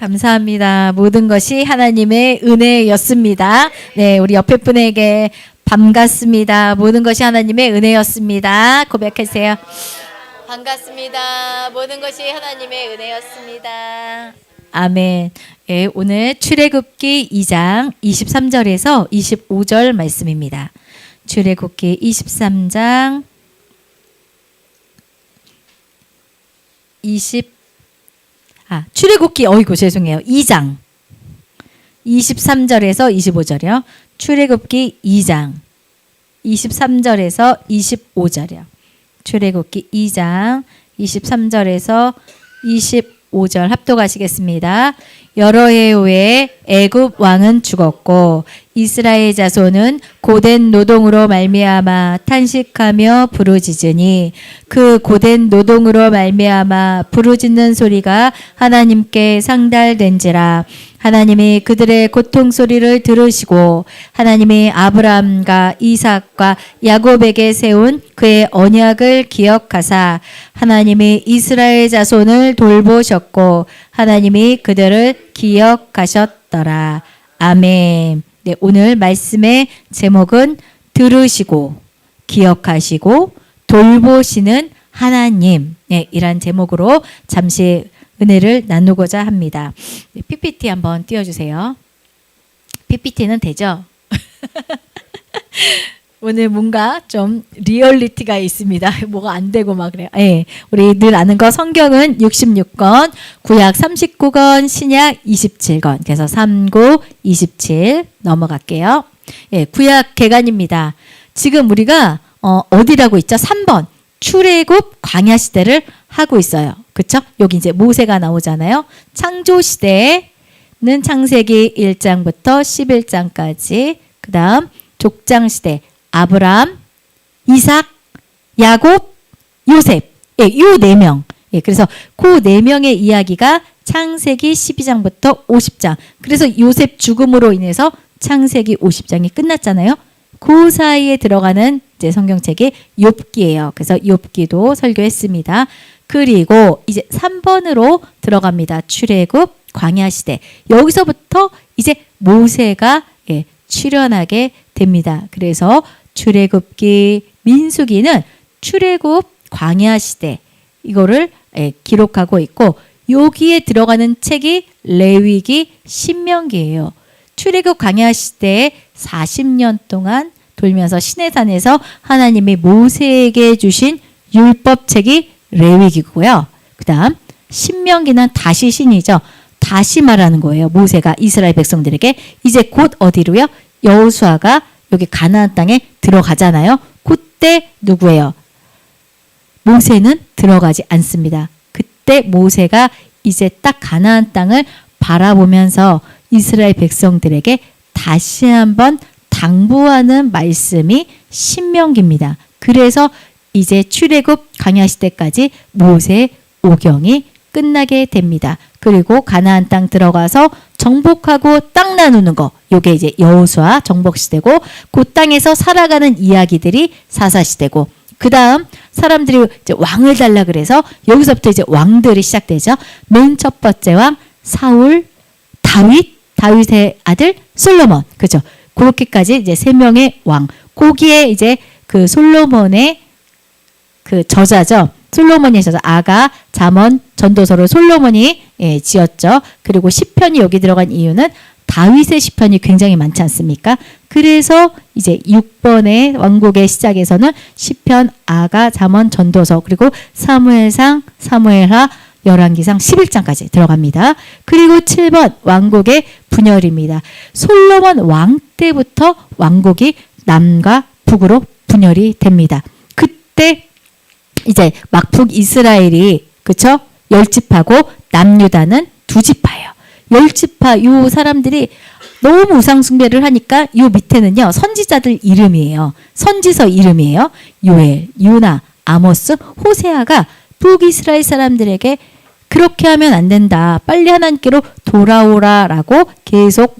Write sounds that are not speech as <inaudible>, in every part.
감사합니다. 모든 것이 하나님의 은혜였습니다. 네, 우리 옆에 분에게 반갑습니다. 모든 것이 하나님의 은혜였습니다. 고백하세요. 반갑습니다. 모든 것이 하나님의 은혜였습니다. 아멘. 예, 오늘 출애굽기 2장 23절에서 25절 말씀입니다. 출애굽기 23장 20 아, 출애굽기 어이구 죄송해요. 2장 23절에서 25절이요. 출애굽기 2장 23절에서 25절이요. 출애굽기 2장 23절에서 25절 합독하시겠습니다. 여러 해 후에 애굽 왕은 죽었고 이스라엘 자손은 고된 노동으로 말미암아 탄식하며 부르짖으니 그 고된 노동으로 말미암아 부르짖는 소리가 하나님께 상달된지라. 하나님이 그들의 고통 소리를 들으시고 하나님이 아브라함과 이삭과 야곱에게 세운 그의 언약을 기억하사 하나님이 이스라엘 자손을 돌보셨고 하나님이 그들을 기억하셨더라. 아멘. 네, 오늘 말씀의 제목은 들으시고 기억하시고 돌보시는 하나님. 네, 이란 제목으로 잠시 은혜를 나누고자 합니다. 네, PPT 한번 띄워주세요. PPT는 되죠? <laughs> 오늘 뭔가 좀 리얼리티가 있습니다. <laughs> 뭐가 안 되고 막 그래요. 예. 우리 늘 아는 거 성경은 66권, 구약 39권, 신약 27권. 그래서 39, 27 넘어갈게요. 예, 구약 개간입니다. 지금 우리가 어, 어디라고 있죠? 3번. 출애굽 광야 시대를 하고 있어요. 그렇죠? 여기 이제 모세가 나오잖아요. 창조 시대는 창세기 1장부터 11장까지. 그다음 족장 시대 아브라함, 이삭, 야곱, 요셉. 예, 요네 명. 예, 그래서 그 네 명의 이야기가 창세기 12장부터 50장. 그래서 요셉 죽음으로 인해서 창세기 50장이 끝났잖아요. 그 사이에 들어가는 이제 성경책이 욥기예요. 그래서 욥기도 설교했습니다. 그리고 이제 3번으로 들어갑니다. 출애굽 광야 시대. 여기서부터 이제 모세가 예, 출현하게 됩니다. 그래서 출애굽기 민수기는 출애굽 광야 시대 이거를 예, 기록하고 있고 여기에 들어가는 책이 레위기 신명기예요. 출애굽 광야 시대에 40년 동안 돌면서 시내산에서 하나님이 모세에게 주신 율법책이 레위기고요. 그다음 신명기는 다시 신이죠. 다시 말하는 거예요. 모세가 이스라엘 백성들에게 이제 곧 어디로요? 여호수아가 여기 가나안 땅에 들어가잖아요. 그때 누구예요? 모세는 들어가지 않습니다. 그때 모세가 이제 딱 가나안 땅을 바라보면서 이스라엘 백성들에게 다시 한번 당부하는 말씀이 신명기입니다. 그래서 이제 출애굽 광야 시대까지 모세 오경이 끝나게 됩니다. 그리고 가나안 땅 들어가서 정복하고 땅 나누는 거. 요게 이제 여호수아 정복 시대고 그 땅에서 살아가는 이야기들이 사사 시대고 그다음 사람들이 이제 왕을 달라 그래서 여기서부터 이제 왕들이 시작되죠. 맨 첫 번째 왕 사울, 다윗, 다윗의 아들 솔로몬. 그죠? 그렇게까지 이제 세 명의 왕. 거기에 이제 그 솔로몬의 그 저자죠. 솔로몬이 저자 아가, 잠언, 전도서를 솔로몬이 예, 지었죠. 그리고 시편이 여기 들어간 이유는 다윗의 시편이 굉장히 많지 않습니까? 그래서 이제 6번의 왕국의 시작에서는 시편, 아가, 잠언, 전도서 그리고 사무엘상, 사무엘하, 열왕기상 11장까지 들어갑니다. 그리고 7번 왕국의 분열입니다. 솔로몬 왕 때부터 왕국이 남과 북으로 분열이 됩니다. 그때 이제 막북 이스라엘이 그쵸? 열 지파고 남유다는 두 지파예요. 열 지파 요 사람들이 너무 우상 숭배를 하니까 요 밑에는요 선지자들 이름이에요. 선지서 이름이에요. 요엘, 유나, 아모스, 호세아가 북이스라엘 사람들에게 그렇게 하면 안 된다. 빨리 하나님께로 돌아오라라고 계속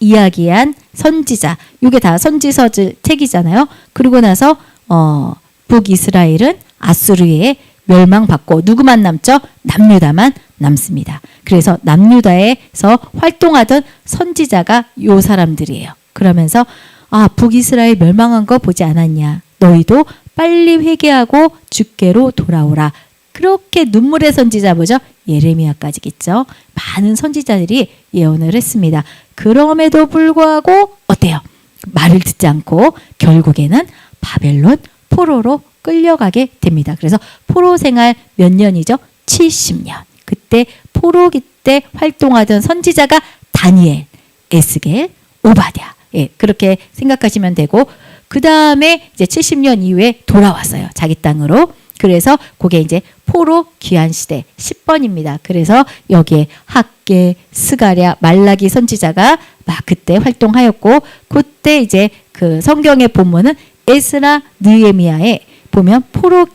이야기한 선지자. 이게 다 선지서 책이잖아요. 그리고 나서 어, 북이스라엘은 아수르의 멸망받고 누구만 남죠? 남유다만 남습니다. 그래서 남유다에서 활동하던 선지자가 요 사람들이에요. 그러면서 아 북이스라엘 멸망한 거 보지 않았냐? 너희도 빨리 회개하고 주께로 돌아오라. 그렇게 눈물의 선지자 뭐죠? 예레미야까지겠죠. 많은 선지자들이 예언을 했습니다. 그럼에도 불구하고 어때요? 말을 듣지 않고 결국에는 바벨론 포로로 끌려가게 됩니다. 그래서 포로 생활 몇 년이죠? 70년. 그때 포로기 때 활동하던 선지자가 다니엘, 에스겔, 오바댜. 예, 그렇게 생각하시면 되고 그 다음에 이제 70년 이후에 돌아왔어요. 자기 땅으로. 그래서 그게 이제 포로 귀한 시대 10번입니다. 그래서 여기에 학계, 스가랴, 말라기 선지자가 막 그때 활동하였고 그때 이제 그 성경의 본문은 에스라 느에미야에 보면 포로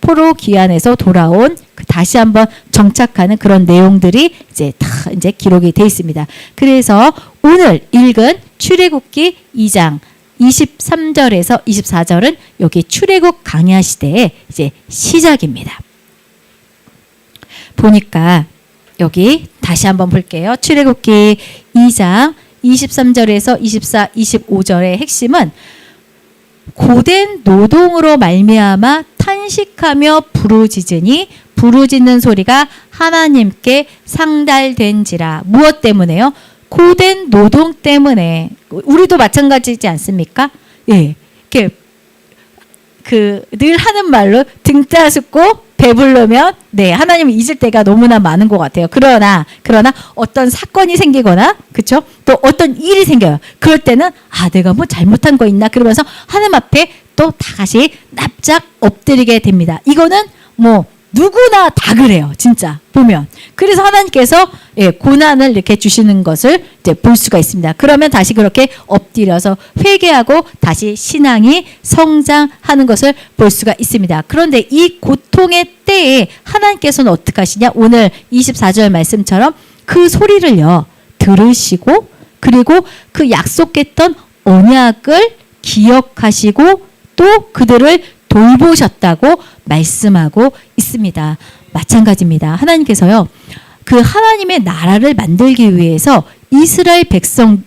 포로 귀환에서 돌아온 그 다시 한번 정착하는 그런 내용들이 이제 다 이제 기록이 돼 있습니다. 그래서 오늘 읽은 출애굽기 2장 23절에서 24절은 여기 출애굽 강야 시대의 이제 시작입니다. 보니까 여기 다시 한번 볼게요. 출애굽기 2장 23절에서 24, 25절의 핵심은 고된 노동으로 말미암아 탄식하며 부르짖으니 부르짖는 소리가 하나님께 상달된지라 무엇 때문에요? 고된 노동 때문에 우리도 마찬가지지 않습니까? 예, 이렇게 그 늘 하는 말로 등 따숩고 배부르면 네 하나님을 잊을 때가 너무나 많은 것 같아요. 그러나 그러나 어떤 사건이 생기거나 그렇죠? 또 어떤 일이 생겨요. 그럴 때는 아 내가 뭐 잘못한 거 있나 그러면서 하나님 앞에 또 다시 납작 엎드리게 됩니다. 이거는 뭐 누구나 다 그래요, 진짜 보면. 그래서 하나님께서 예, 고난을 이렇게 주시는 것을 이제 볼 수가 있습니다. 그러면 다시 그렇게 엎드려서 회개하고 다시 신앙이 성장하는 것을 볼 수가 있습니다. 그런데 이 고통의 때에 하나님께서는 어떻게 하시냐? 오늘 24절 말씀처럼 그 소리를요 들으시고 그리고 그 약속했던 언약을 기억하시고 또 그들을 돌보셨다고 말씀하고 있습니다. 마찬가지입니다. 하나님께서요. 그 하나님의 나라를 만들기 위해서 이스라엘 백성을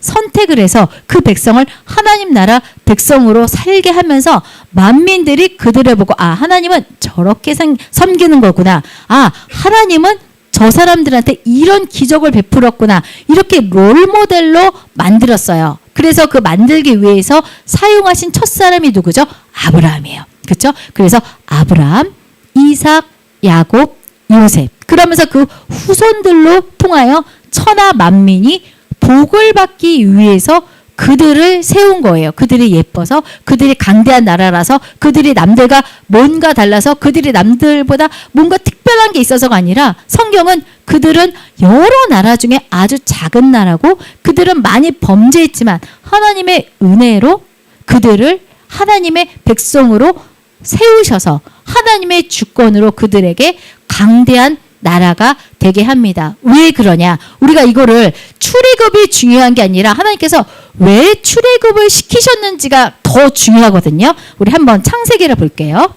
선택을 해서 그 백성을 하나님 나라 백성으로 살게 하면서 만민들이 그들을 보고 아 하나님은 저렇게 생, 섬기는 거구나. 아 하나님은 저 사람들한테 이런 기적을 베풀었구나. 이렇게 롤 모델로 만들었어요. 그래서 그 만들기 위해서 사용하신 첫 사람이 누구죠? 아브라함이에요. 그렇죠? 그래서 아브라함, 이삭, 야곱, 요셉. 그러면서 그 후손들로 통하여 천하 만민이 복을 받기 위해서 그들을 세운 거예요. 그들이 예뻐서 그들이 강대한 나라라서 그들이 남들과 뭔가 달라서 그들이 남들보다 뭔가 특별한 게 있어서가 아니라 성경은 그들은 여러 나라 중에 아주 작은 나라고 그들은 많이 범죄했지만 하나님의 은혜로 그들을 하나님의 백성으로 세우셔서 하나님의 주권으로 그들에게 강대한 나라가 되게 합니다. 왜 그러냐? 우리가 이거를 출애굽이 중요한 게 아니라 하나님께서 왜 출애굽을 시키셨는지가 더 중요하거든요. 우리 한번 창세기를 볼게요.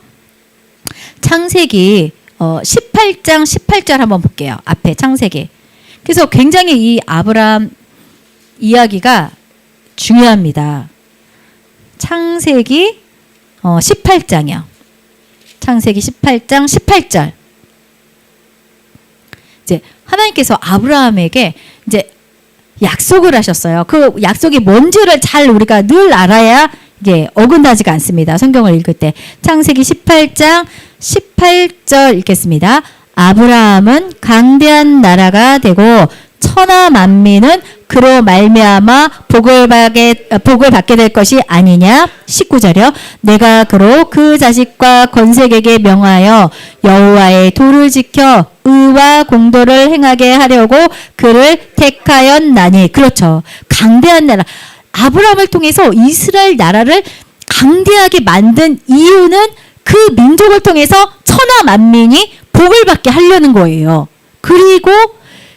창세기 어 18장 18절 한번 볼게요. 앞에 창세기. 그래서 굉장히 이 아브람 이야기가 중요합니다. 창세기 어 18장이요. 창세기 18장 18절. 이제 하나님께서 아브라함에게 이제 약속을 하셨어요. 그 약속이 뭔지를 잘 우리가 늘 알아야 이게 어긋나지가 않습니다. 성경을 읽을 때. 창세기 18장 18절 읽겠습니다. 아브라함은 강대한 나라가 되고 천하 만민은 그로 말미암아 복을 받게 복을 받게 될 것이 아니냐? 19절이요. 내가 그로 그 자식과 건색에게 명하여 여호와의 도를 지켜 의와 공도를 행하게 하려고 그를 택하였나니. 그렇죠. 강대한 나라 아브라함을 통해서 이스라엘 나라를 강대하게 만든 이유는 그 민족을 통해서 천하 만민이 복을 받게 하려는 거예요 그리고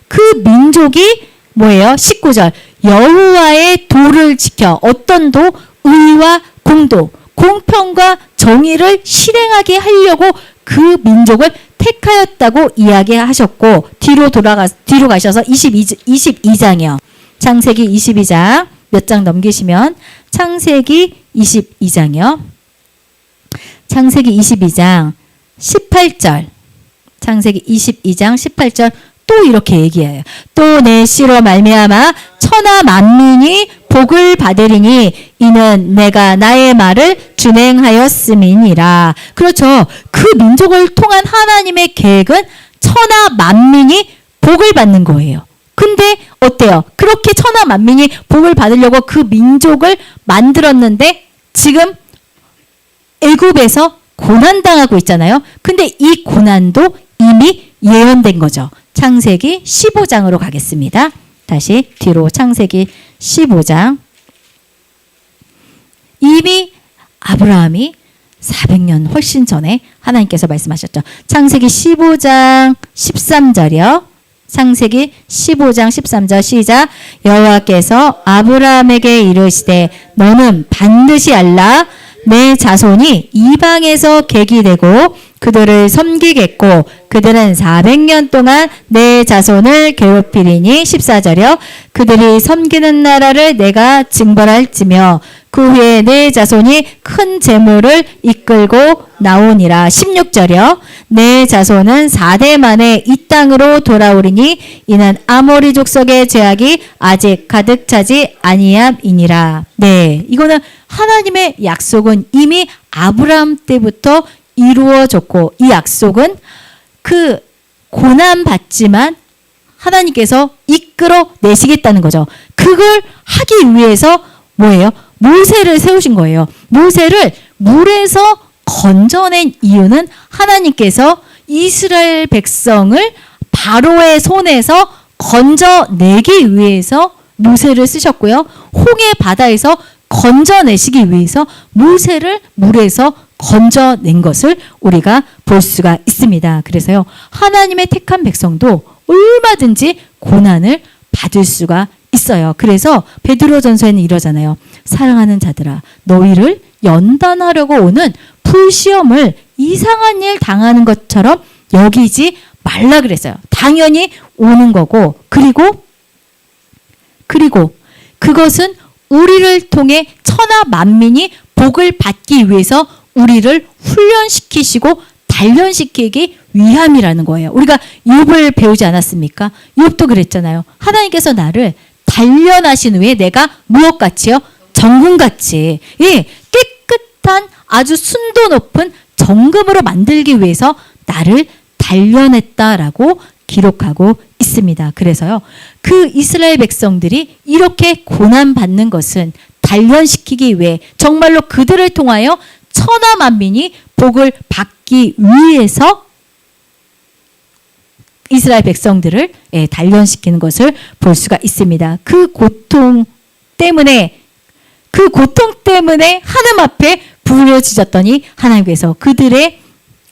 그 민족이 뭐예요? 19절. 여호와의 도를 지켜 어떤 도? 의와 공도, 공평과 정의를 실행하게 하려고 그 민족을 택하였다고 이야기하셨고 뒤로 돌아가 뒤로 가셔서 22 22장이요. 창세기 22장 몇 장 넘기시면 창세기 22장이요. 창세기 22장 18절. 창세기 22장 18절 또 이렇게 얘기해요. 또 내 씨로 말미암아 천하 만민이 복을 받으리니 이는 내가 나의 말을 준행하였음이니라. 그렇죠. 그 민족을 통한 하나님의 계획은 천하 만민이 복을 받는 거예요. 근데 어때요? 그렇게 천하 만민이 복을 받으려고 그 민족을 만들었는데 지금 애굽에서 고난 당하고 있잖아요. 근데 이 고난도 이미 예언된 거죠. 창세기 15장으로 가겠습니다. 다시 뒤로 창세기 15장. 이미 아브라함이 400년 훨씬 전에 하나님께서 말씀하셨죠. 창세기 15장 13절이요. 창세기 15장 13절 시작. 여호와께서 아브라함에게 이르시되 너는 반드시 알라. 내 자손이 이방에서 객이 되고 그들을 섬기겠고 그들은 400년 동안 내 자손을 괴롭히리니 14절이요 그들이 섬기는 나라를 내가 징벌할지며 그 후에 내 자손이 큰 재물을 이끌고 나오니라. 16절이요 내 자손은 4대 만에 이 땅으로 돌아오리니 이는 아모리 족속의 죄악이 아직 가득 차지 아니함이니라. 네 이거는 하나님의 약속은 이미 아브라함 때부터 이루어졌고 이 약속은 그 고난 받지만 하나님께서 이끌어 내시겠다는 거죠. 그걸 하기 위해서 뭐예요? 모세를 세우신 거예요. 모세를 물에서 건져낸 이유는 하나님께서 이스라엘 백성을 바로의 손에서 건져내기 위해서 모세를 쓰셨고요. 홍해 바다에서 건져내시기 위해서 모세를 물에서 건져낸 것을 우리가 볼 수가 있습니다. 그래서요, 하나님의 택한 백성도 얼마든지 고난을 받을 수가 있어요. 그래서 베드로전서에는 이러잖아요. 사랑하는 자들아, 너희를 연단하려고 오는 불시험을 이상한 일 당하는 것처럼 여기지 말라 그랬어요. 당연히 오는 거고, 그리고 그리고 그것은 우리를 통해 천하 만민이 복을 받기 위해서 우리를 훈련시키시고 단련시키기 위함이라는 거예요. 우리가 욥을 배우지 않았습니까? 욥도 그랬잖아요. 하나님께서 나를 단련하신 후에 내가 무엇 같이요? 정금 같이 예, 깨끗한 아주 순도 높은 정금으로 만들기 위해서 나를 단련했다라고 기록하고 있습니다. 그래서요. 그 이스라엘 백성들이 이렇게 고난 받는 것은 단련시키기 위해 정말로 그들을 통하여 천하 만민이 복을 받기 위해서 이스라엘 백성들을 예, 단련시키는 것을 볼 수가 있습니다. 그 고통 때문에 그 고통 때문에 하나님 앞에 부르짖었더니 하나님께서 그들의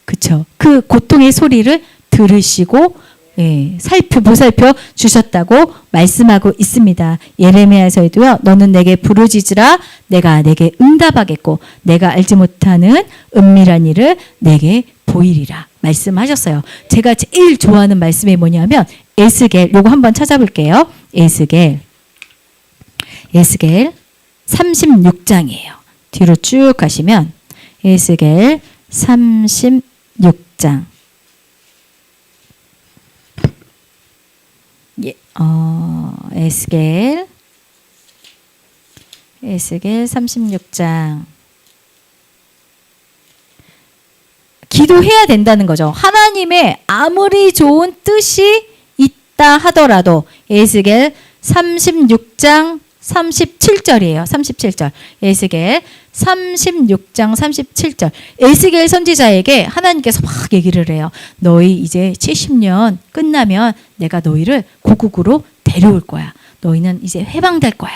그쵸 그 고통의 소리를 들으시고 예, 살펴 보살펴 주셨다고 말씀하고 있습니다. 예레미야에서도요. 너는 내게 부르짖으라 내가 내게 응답하겠고 내가 알지 못하는 은밀한 일을 내게 보이리라 말씀하셨어요. 제가 제일 좋아하는 말씀이 뭐냐면 에스겔 요거 한번 찾아볼게요. 에스겔 에스겔 36장이에요. 뒤로 쭉 가시면 에스겔 36장 예, 어, 에스겔 에스겔 36장 기도해야 된다는 거죠. 하나님의 아무리 좋은 뜻이 있다 하더라도 에스겔 36장 37절이에요. 37절. 에스겔 36장 37절. 에스겔 선지자에게 하나님께서 막 얘기를 해요. 너희 이제 70년 끝나면 내가 너희를 고국으로 데려올 거야. 너희는 이제 해방될 거야.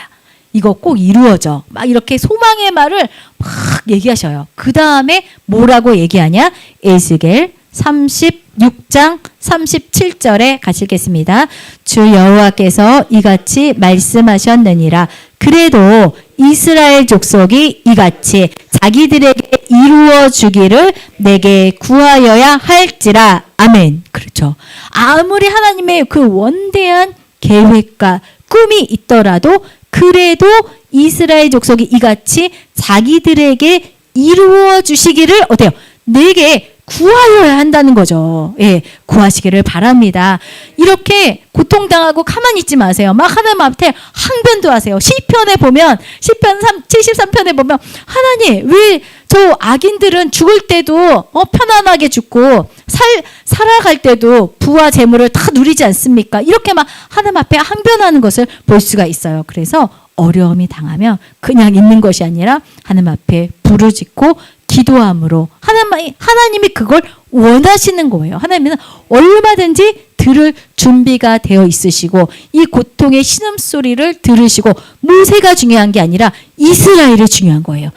이거 꼭 이루어져. 막 이렇게 소망의 말을 막 얘기하셔요. 그 다음에 뭐라고 얘기하냐? 에스겔 36장 37절에 가시겠습니다. 주 여호와께서 이같이 말씀하셨느니라. 그래도 이스라엘 족속이 이같이 자기들에게 이루어 주기를 내게 구하여야 할지라. 아멘. 그렇죠. 아무리 하나님의 그 원대한 계획과 꿈이 있더라도 그래도 이스라엘 족속이 이같이 자기들에게 이루어 주시기를 어때요? 내게 구하여야 한다는 거죠. 예, 구하시기를 바랍니다. 이렇게 고통당하고 가만히 있지 마세요. 막 하나님 앞에 항변도 하세요. 시편에 보면 시편 3, 73편에 보면 하나님 왜 저 악인들은 죽을 때도 어, 편안하게 죽고 살 살아갈 때도 부와 재물을 다 누리지 않습니까? 이렇게 막 하나님 앞에 항변하는 것을 볼 수가 있어요. 그래서 어려움이 당하면 그냥 있는 것이 아니라 하나님 앞에 부르짖고 기도함으로 하나님 하나님이 그걸 원하시는 거예요. 하나님은 얼마든지 들을 준비가 되어 있으시고 이 고통의 신음 소리를 들으시고 모세가 중요한 게 아니라 이스라엘이 중요한 거예요.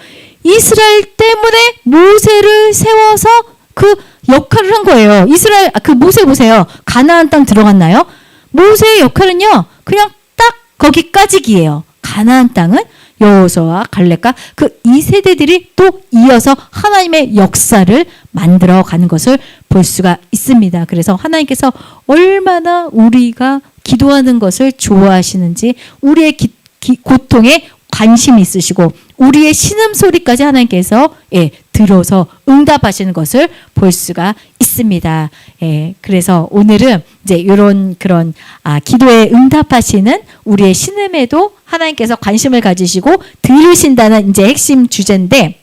이스라엘 때문에 모세를 세워서 그 역할을 한 거예요. 이스라엘 아, 그 모세 보세요. 가나안 땅 들어갔나요? 모세의 역할은요. 그냥 딱 거기까지기예요. 가나안 땅은 여호수아와 갈렙과 그 이 세대들이 또 이어서 하나님의 역사를 만들어 가는 것을 볼 수가 있습니다. 그래서 하나님께서 얼마나 우리가 기도하는 것을 좋아하시는지 우리의 기- 기- 고통에 관심이 있으시고 우리의 신음 소리까지 하나님께서 예, 들어서 응답하시는 것을 볼 수가 있습니다. 예, 그래서 오늘은 이제 이런 그런 아, 기도에 응답하시는 우리의 신음에도 하나님께서 관심을 가지시고 들으신다는 이제 핵심 주제인데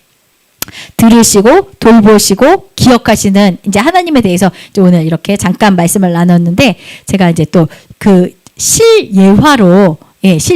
들으시고 돌보시고 기억하시는 이제 하나님에 대해서 이제 오늘 이렇게 잠깐 말씀을 나눴는데 제가 이제 또 그 실예화로 예, 실